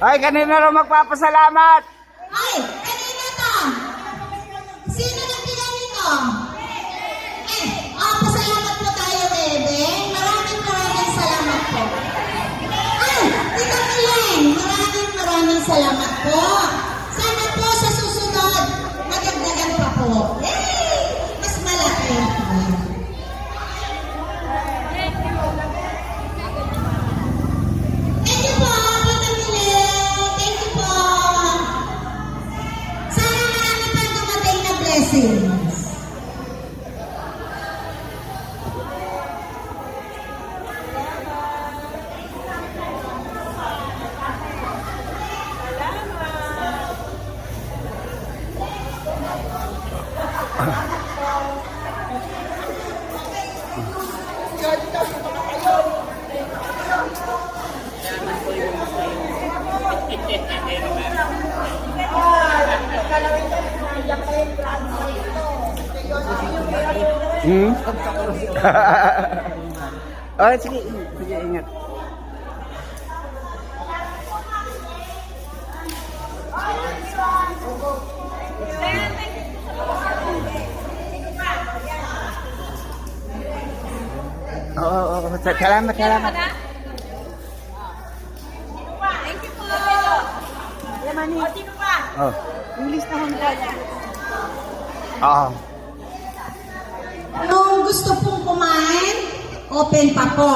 Ay, kanina raw magpapasalamat. Ay, kanina to? Sino nagbigay nito? Eh, ah, pasalamat po tayo, bebe. Maraming maraming salamat po. Ay, Tita Milen, maraming maraming salamat po. Hmm? oh, sige, sige, ingat. Sa- Salamat, salamat. Thank you po. Pa? Oh. English na hong tayo. Oo. Kung gusto pong kumain, open pa po.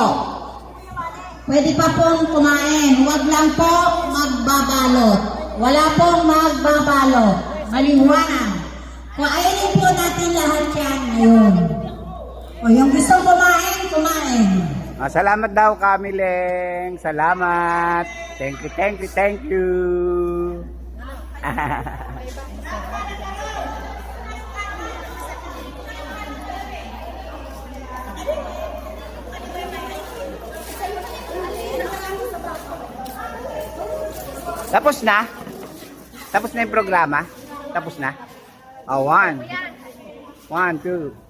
Pwede pa pong kumain. Huwag lang po magbabalot. Wala pong magbabalot. Maliwanag. Kainin po natin lahat yan ngayon. O yung gusto kumain. Ah, salamat daw, Kamileng. Salamat. Thank you, thank you, thank you. Tapos na? Tapos na yung programa? Tapos na? Oh, one. One, two.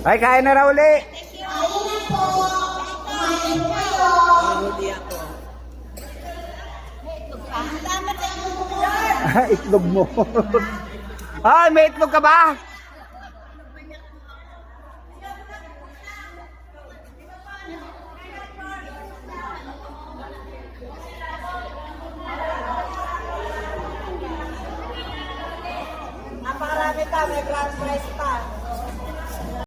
Ay, kain na raw uli. Kain na po. Kumain po kayo. Kumuha. itlog mo. Ay, may itlog ka ba? Napakarami pa, may grand prize pa.